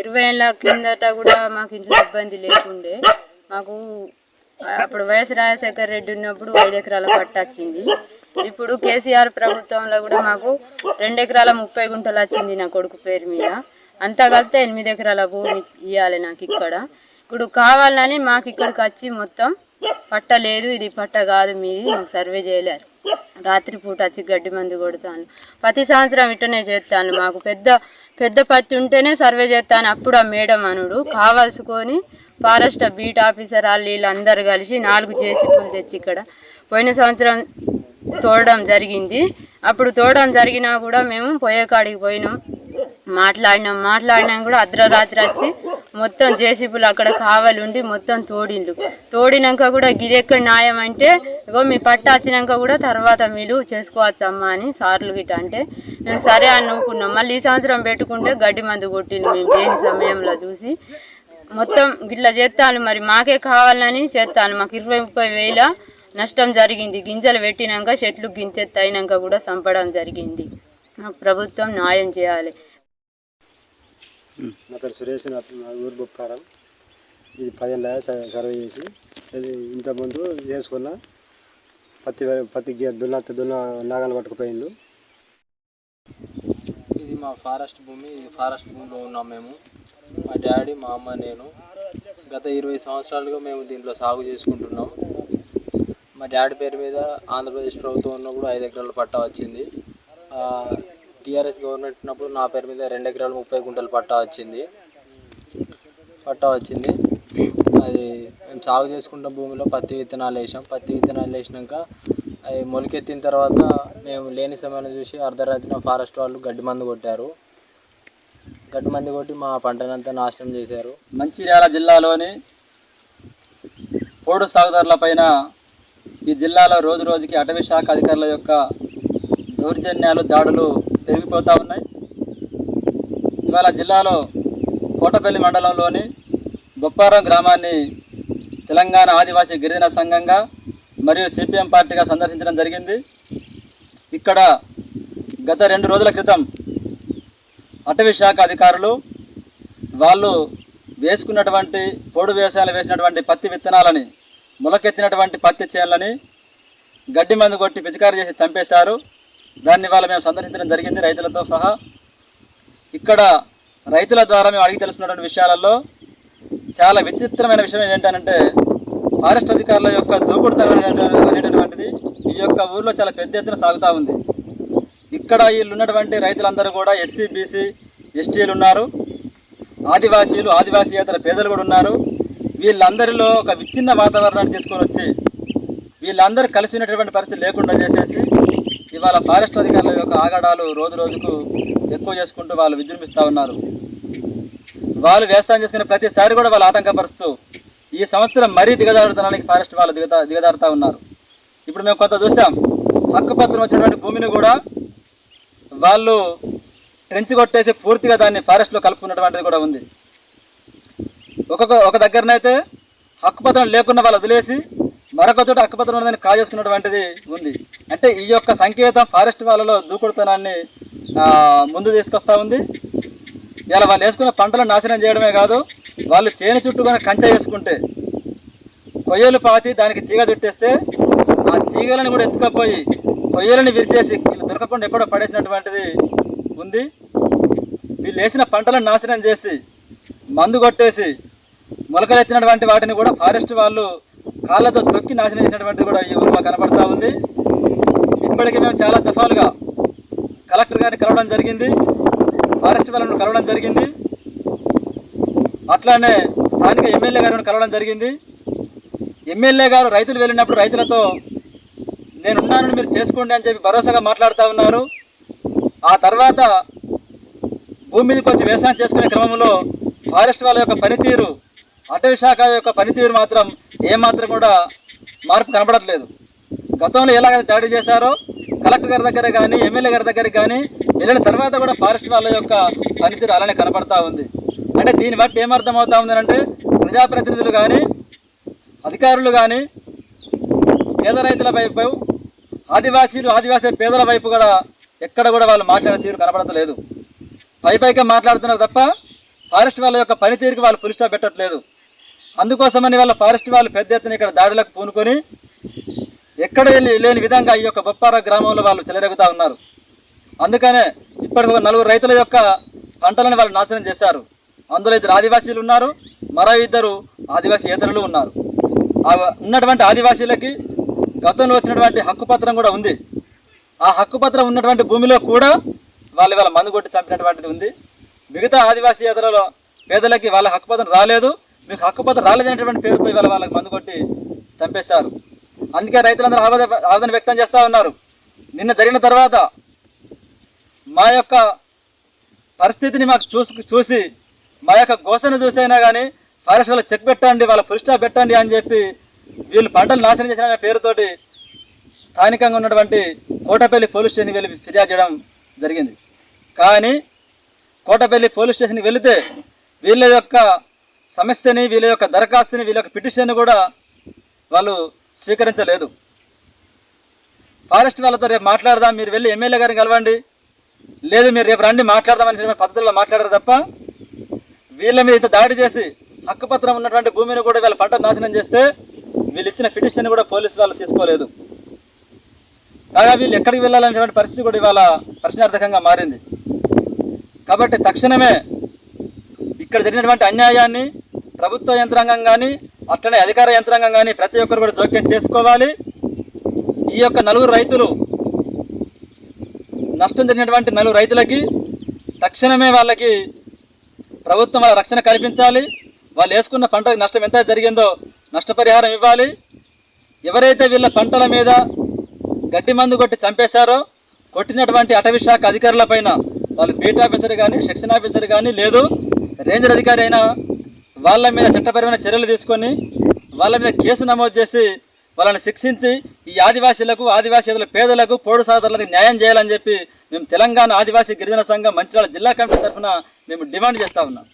ఇరవై ఏళ్ళ కిందట కూడా మాకు ఇంట్లో ఇబ్బంది లేకుండే. మాకు అప్పుడు వైఎస్ రాజశేఖర్ రెడ్డి ఉన్నప్పుడు ఐదు ఎకరాల పట్ట వచ్చింది. ఇప్పుడు కేసీఆర్ ప్రభుత్వంలో కూడా మాకు రెండు ఎకరాల ముప్పై గుంటలు వచ్చింది నా కొడుకు పేరు మీద. అంతా కలిపితే ఎనిమిది ఎకరాల భూమి ఇవ్వాలి నాకు ఇక్కడ. ఇప్పుడు కావాలని మాకు ఇక్కడికి వచ్చి మొత్తం పట్ట లేదు ఇది పట్ట కాదు మీది మాకు సర్వే చేయలేరు. రాత్రిపూట వచ్చి గడ్డి మందు కొడతాను. ప్రతి సంవత్సరం ఇట్టనే చేస్తాను. మాకు పెద్ద పెద్ద పత్తి ఉంటేనే సర్వే చేస్తాను. అప్పుడు ఆ మేడం అనుడు కావాల్సుకొని ఫారెస్ట్ బీట్ ఆఫీసర్ వాళ్ళు వీళ్ళందరూ కలిసి నాలుగు జేసీపీలు తెచ్చి ఇక్కడ పోయిన సంవత్సరం తోడడం జరిగింది. అప్పుడు తోడడం జరిగినా కూడా మేము పోయే కాడికి పోయినాం. మాట్లాడినాం మాట్లాడినాం కూడా అర్ధరాత్రి వచ్చి మొత్తం జేసీబులు అక్కడ కావాలి ఉండి మొత్తం తోడిండ్లు తోడినాక కూడా గిదెక్కడ న్యాయం అంటే ఇగో మీ పట్ట వచ్చినాక కూడా తర్వాత మీరు చేసుకోవచ్చు అని సార్లు గిట్ట అంటే మేము సరే అని నవ్వుకున్నాం మళ్ళీ ఈ సంవత్సరం పెట్టుకుంటే గడ్డి మందు కొట్టిండు మేము లేని సమయంలో చూసి. మొత్తం గిట్లా చేస్తాను మరి మాకే కావాలని చేస్తాను మాకు ఇరవై ముప్పై వేల నష్టం జరిగింది. గింజలు పెట్టినాక చెట్లు గింజెత్తి అయినాక కూడా చంపడం జరిగింది. మాకు ప్రభుత్వం న్యాయం చేయాలి. నా పేరు సురేష్ నా ఊరు బొప్పారం. ఇది పదిహేను సర్వే చేసి ఇంతకుముందు చేసుకున్న పత్తి పత్తి దున్న దున్న నాగలు పట్టుకుపోయిండు. ఇది మా ఫారెస్ట్ భూమి ఇది ఫారెస్ట్ భూమిలో ఉన్నాం మేము. మా డాడీ మా అమ్మ నేను. గత ఇరవై సంవత్సరాలుగా మేము దీంట్లో సాగు చేసుకుంటున్నాం. మా డాడీ పేరు మీద ఆంధ్రప్రదేశ్ ప్రభుత్వం ఉన్నప్పుడు ఐదు ఎకరాల పట్టా వచ్చింది. టీఆర్ఎస్ గవర్నమెంట్ ఉన్నప్పుడు నా పేరు మీద రెండు ఎకరాలు ముప్పై గుంటలు పట్టా వచ్చింది. పట్టా వచ్చింది. అది మేము సాగు చేసుకుంటున్న భూమిలో పత్తి విత్తనాలు వేసాం. పత్తి విత్తనాలు వేసినాక అవి మొలకెత్తిన తర్వాత మేము లేని సమయంలో చూసి అర్ధరాత్రిన ఫారెస్ట్ వాళ్ళు గడ్డి మందు కొట్టారు. గడ్డి మందు కొట్టి మా పంటనంతా నాశనం చేశారు. మంచిర్యాల జిల్లాలోని పోడు సాగుదారులపైన ఈ జిల్లాలో రోజు రోజుకి అటవీ శాఖ అధికారుల యొక్క దౌర్జన్యాలు దాడులు పెరిగిపోతూ ఉన్నాయి. ఇవాళ జిల్లాలో కోటపల్లి మండలంలోని బొప్పారం గ్రామాన్ని తెలంగాణ ఆదివాసీ గిరిజన సంఘంగా మరియు సిపిఎం పార్టీగా సందర్శించడం జరిగింది. ఇక్కడ గత రెండు రోజుల క్రితం అటవీ శాఖ అధికారులు వాళ్ళు వేసుకున్నటువంటి పొడు వ్యవసాయాలు వేసినటువంటి పత్తి విత్తనాలని మొలకెత్తినటువంటి పత్తి చేనులని గడ్డి మందు కొట్టి పిచికారి చేసి చంపేశారు. దాన్ని ఇవాళ మేము సందర్శించడం జరిగింది. రైతులతో సహా ఇక్కడ రైతుల ద్వారా మేము అడిగి తెలుసుకున్నటువంటి విషయాలలో చాలా విచిత్రమైన విషయం ఏంటంటే ఫారెస్ట్ అధికారుల యొక్క దూకుడుతనం అనేటటువంటిది ఈ యొక్క ఊర్లో చాలా పెద్ద ఎత్తున సాగుతూ ఉంది. ఇక్కడ వీళ్ళు ఉన్నటువంటి రైతులందరూ కూడా ఎస్సీ బీసీ ఎస్టీలు ఉన్నారు. ఆదివాసీలు ఆదివాసీయేతర పేదలు కూడా ఉన్నారు. వీళ్ళందరిలో ఒక విచ్ఛిన్న వాతావరణాన్ని తీసుకొని వచ్చి వీళ్ళందరూ కలిసినటువంటి పరిస్థితి లేకుండా చేసేసి ఇవాళ ఫారెస్ట్ అధికారుల యొక్క ఆగడాలు రోజు రోజుకు ఎక్కువ చేసుకుంటూ వాళ్ళు విజృంభిస్తూ ఉన్నారు. వాళ్ళు వ్యవసాయం చేసుకునే ప్రతిసారి కూడా వాళ్ళు ఆటంకపరుస్తూ ఈ సంవత్సరం మరీ దిగజారుతనానికి ఫారెస్ట్ వాళ్ళు దిగదా దిగజారుతూ ఉన్నారు. ఇప్పుడు మేము కొంత చూసాం. హక్కుపత్రం వచ్చినటువంటి భూమిని కూడా వాళ్ళు ట్రెంచ్ కొట్టేసి పూర్తిగా దాన్ని ఫారెస్ట్లో కలుపుకున్నటువంటిది కూడా ఉంది. ఒక్కొక్క ఒక దగ్గరనైతే హక్కుపత్రం లేకుండా వాళ్ళు వదిలేసి మరొక చోట హక్కుపత్రం ఉన్నదని కాజేసుకున్నటువంటిది ఉంది. అంటే ఈ యొక్క సంకేతం ఫారెస్ట్ వాళ్ళలో దూకుడుతనాన్ని ముందు తీసుకొస్తా ఉంది. ఇలా వాళ్ళు వేసుకున్న పంటలను నాశనం చేయడమే కాదు వాళ్ళు చేను చుట్టూ కనుక కంచె వేసుకుంటే కొయ్యలు పాతి దానికి తీగ చుట్టేస్తే ఆ తీగలను కూడా ఎత్తుకపోయి కొయ్యలను విరిచేసి వీళ్ళు దొరకకుండా ఎక్కడో పడేసినటువంటిది ఉంది. వీళ్ళు వేసిన పంటలను నాశనం చేసి మందు కొట్టేసి మొలకలెత్తినటువంటి వాటిని కూడా ఫారెస్ట్ వాళ్ళు కాళ్ళతో తొక్కి నాశనం చేసినటువంటిది కూడా ఈ ఊరిలో కనబడతా ఉంది. ఇప్పటికే మేము చాలా దఫాలుగా కలెక్టర్ గారిని కలవడం జరిగింది ఫారెస్ట్ వాళ్ళను కలవడం జరిగింది. అట్లానే స్థానిక ఎమ్మెల్యే గారిని కలవడం జరిగింది. ఎమ్మెల్యే గారు రైతులు వెళ్ళినప్పుడు రైతులతో నేనున్నానని మీరు చేసుకోండి అని చెప్పి భరోసాగా మాట్లాడుతూ ఉన్నారు. ఆ తర్వాత భూమి మీదకి వచ్చి వ్యవసాయం చేసుకునే క్రమంలో ఫారెస్ట్ వాళ్ళ యొక్క పనితీరు అటవీ శాఖ యొక్క పనితీరు మాత్రం ఏమాత్రం కూడా మార్పు కనబడట్లేదు. గతంలో ఎలాగైతే దాడి చేశారో కలెక్టర్ గారి దగ్గర కానీ ఎమ్మెల్యే గారి దగ్గర కానీ వెళ్ళిన తర్వాత కూడా ఫారెస్ట్ వాళ్ళ యొక్క పనితీరు అలానే కనబడతా ఉంది. అంటే దీన్ని బట్టి ఏమర్థం అవుతా ఉంది అంటే ప్రజాప్రతినిధులు కానీ అధికారులు కానీ పేద రైతుల వైపు ఆదివాసీలు ఆదివాసీ పేదల వైపు కూడా ఎక్కడ కూడా వాళ్ళు మాట్లాడే తీరు కనబడతలేదు పై పైగా మాట్లాడుతున్నారు తప్ప ఫారెస్ట్ వాళ్ళ యొక్క పనితీరుకి వాళ్ళు పులిస్టా పెట్టట్లేదు. అందుకోసమని వాళ్ళ ఫారెస్ట్ వాళ్ళు పెద్ద ఎత్తున ఇక్కడ దాడులకు పూనుకొని ఎక్కడ వెళ్ళి- లేని విధంగా ఈ యొక్క బొప్పార గ్రామంలో వాళ్ళు చెలరేగుతూ ఉన్నారు. అందుకనే ఇప్పటి నలుగురు రైతుల యొక్క పంటలను వాళ్ళు నాశనం చేశారు. అందులో ఇద్దరు ఆదివాసీలు ఉన్నారు మరో ఇద్దరు ఆదివాసీ ఇతరులు ఉన్నారు. ఆ ఉన్నటువంటి ఆదివాసీలకి గతంలో వచ్చినటువంటి హక్కుపత్రం కూడా ఉంది. ఆ హక్కుపత్రం ఉన్నటువంటి భూమిలో కూడా వాళ్ళు వాళ్ళ మందు కొట్టి చంపినటువంటిది ఉంది. మిగతా ఆదివాసీ ఇతరుల పేదలకి వాళ్ళ హక్కుపత్రం రాలేదు. మీకు హక్కుపత్రం రాలేదనేటువంటి పేరుతో ఇవాళ వాళ్ళకి మందు కొట్టి చంపేశారు. అందుకే రైతులందరూ ఆవేదన ఆవేదన వ్యక్తం చేస్తూ ఉన్నారు. నిన్న జరిగిన తర్వాత మా యొక్క పరిస్థితిని మాకు చూసి చూసి మా యొక్క గోసను చూసైనా కానీ ఫారెస్ట్ వాళ్ళు చెక్ పెట్టండి వాళ్ళ పురిష్టా పెట్టండి అని చెప్పి వీళ్ళు పంటలు నాశనం చేసిన పేరుతోటి స్థానికంగా ఉన్నటువంటి కోటపల్లి పోలీస్ స్టేషన్కి వెళ్ళి ఫిర్యాదు చేయడం జరిగింది. కానీ కోటపల్లి పోలీస్ స్టేషన్కి వెళితే వీళ్ళ యొక్క సమస్యని వీళ్ళ యొక్క దరఖాస్తుని వీళ్ళ యొక్క పిటిషన్ కూడా వాళ్ళు స్వీకరించలేదు. ఫారెస్ట్ వాళ్ళతో రేపు మాట్లాడదాం మీరు వెళ్ళి ఎమ్మెల్యే గారిని కలవండి. లేదు మీరు రేపు రండి మాట్లాడదామని పద్ధతుల్లో పద్ధతిలో తప్ప వీళ్ళ మీద ఇంత దాడి చేసి హక్కుపత్రం ఉన్నటువంటి భూమిని కూడా వీళ్ళ పంట నాశనం చేస్తే వీళ్ళు ఇచ్చిన పిటిషన్ కూడా పోలీసు వాళ్ళు తీసుకోలేదు. కాగా వీళ్ళు ఎక్కడికి వెళ్ళాలనేటువంటి పరిస్థితి కూడా ఇవాళ ప్రశ్నార్థకంగా మారింది. కాబట్టి తక్షణమే ఇక్కడ జరిగినటువంటి అన్యాయాన్ని ప్రభుత్వ యంత్రాంగం కానీ అట్లనే అధికార యంత్రాంగం కానీ ప్రతి ఒక్కరు కూడా జోక్యం చేసుకోవాలి. ఈ యొక్క నలుగురు రైతులు నష్టం జరిగినటువంటి నలుగురు రైతులకి తక్షణమే వాళ్ళకి ప్రభుత్వం వాళ్ళ రక్షణ కల్పించాలి. వాళ్ళు వేసుకున్న పంటకు నష్టం ఎంత జరిగిందో నష్టపరిహారం ఇవ్వాలి. ఎవరైతే వీళ్ళ పంటల మీద గడ్డి మందు కొట్టి చంపేశారో కొట్టినటువంటి అటవీ శాఖ అధికారులపైన వాళ్ళు బీట్ ఆఫీసర్ కానీ సెక్షన్ ఆఫీసర్ కానీ లేదు రేంజర్ అధికారి అయినా వాళ్ళ మీద చట్టపరమైన చర్యలు తీసుకొని వాళ్ళ మీద కేసు నమోదు చేసి వాళ్ళని శిక్షించి ఈ ఆదివాసీలకు ఆదివాసీల పేదలకు పోడు సోదరులకు న్యాయం చేయాలని చెప్పి మేము తెలంగాణ ఆదివాసీ గిరిజన సంఘం మంచిర్యాల జిల్లా కమిటీ తరఫున మేము డిమాండ్ చేస్తా ఉన్నాం.